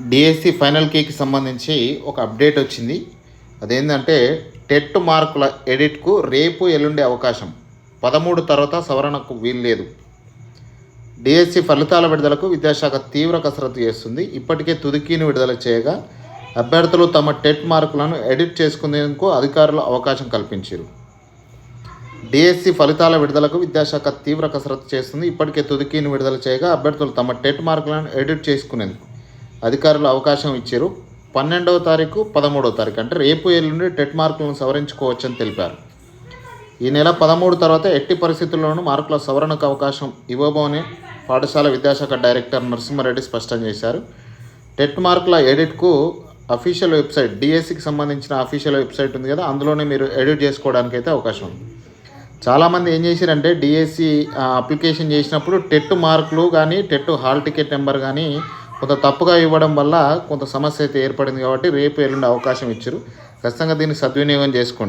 DSC final కీకి సంబంధించి ఒక update వచ్చింది. అదేంటంటే టెట్ మార్కుల ఎడిట్కు రేపు ఎల్లుండే అవకాశం. పదమూడు తర్వాత సవరణకు వీల్లేదు. డిఎస్సి ఫలితాల విడుదలకు విద్యాశాఖ తీవ్ర కసరత్తు చేస్తుంది. ఇప్పటికే తుదికీని విడుదల చేయగా అభ్యర్థులు తమ టెట్ మార్కులను ఎడిట్ చేసుకునేందుకు అధికారులు అవకాశం కల్పించారు. డిఎస్సి ఫలితాల విడుదలకు విద్యాశాఖ తీవ్ర కసరత్తు చేస్తుంది. ఇప్పటికే తుదికీని విడుదల చేయగా అభ్యర్థులు తమ టెట్ మార్కులను ఎడిట్ చేసుకునేందుకు. అధికారులు అవకాశం ఇచ్చారు. పన్నెండవ తారీఖు పదమూడవ తారీఖు అంటే రేపు ఎల్లుండి టెట్ మార్కులను సవరించుకోవచ్చని తెలిపారు. ఈ నెల పదమూడు తర్వాత ఎట్టి పరిస్థితుల్లోనూ మార్కుల సవరణకు అవకాశం ఇవ్వబోని పాఠశాల విద్యాశాఖ డైరెక్టర్ నరసింహారెడ్డి స్పష్టం చేశారు. టెట్ మార్కుల ఎడిట్కు అఫీషియల్ వెబ్సైట్ డిఎస్సికి సంబంధించిన అఫీషియల్ వెబ్సైట్ ఉంది కదా అందులోనే మీరు ఎడిట్ చేసుకోవడానికి అయితే అవకాశం ఉంది. చాలామంది ఏం చేశారంటే డిఎస్సి అప్లికేషన్ చేసినప్పుడు టెట్ మార్కులు కానీ టెట్ హాల్ టికెట్ నెంబర్ కానీ కొంత తప్పుగా ఇవ్వడం వల్ల కొంత సమస్య అయితే ఏర్పడింది కాబట్టి రేపు ఎల్లుండి అవకాశం ఇచ్చారు. ఖచ్చితంగా దీన్ని సద్వినియోగం చేసుకోండి.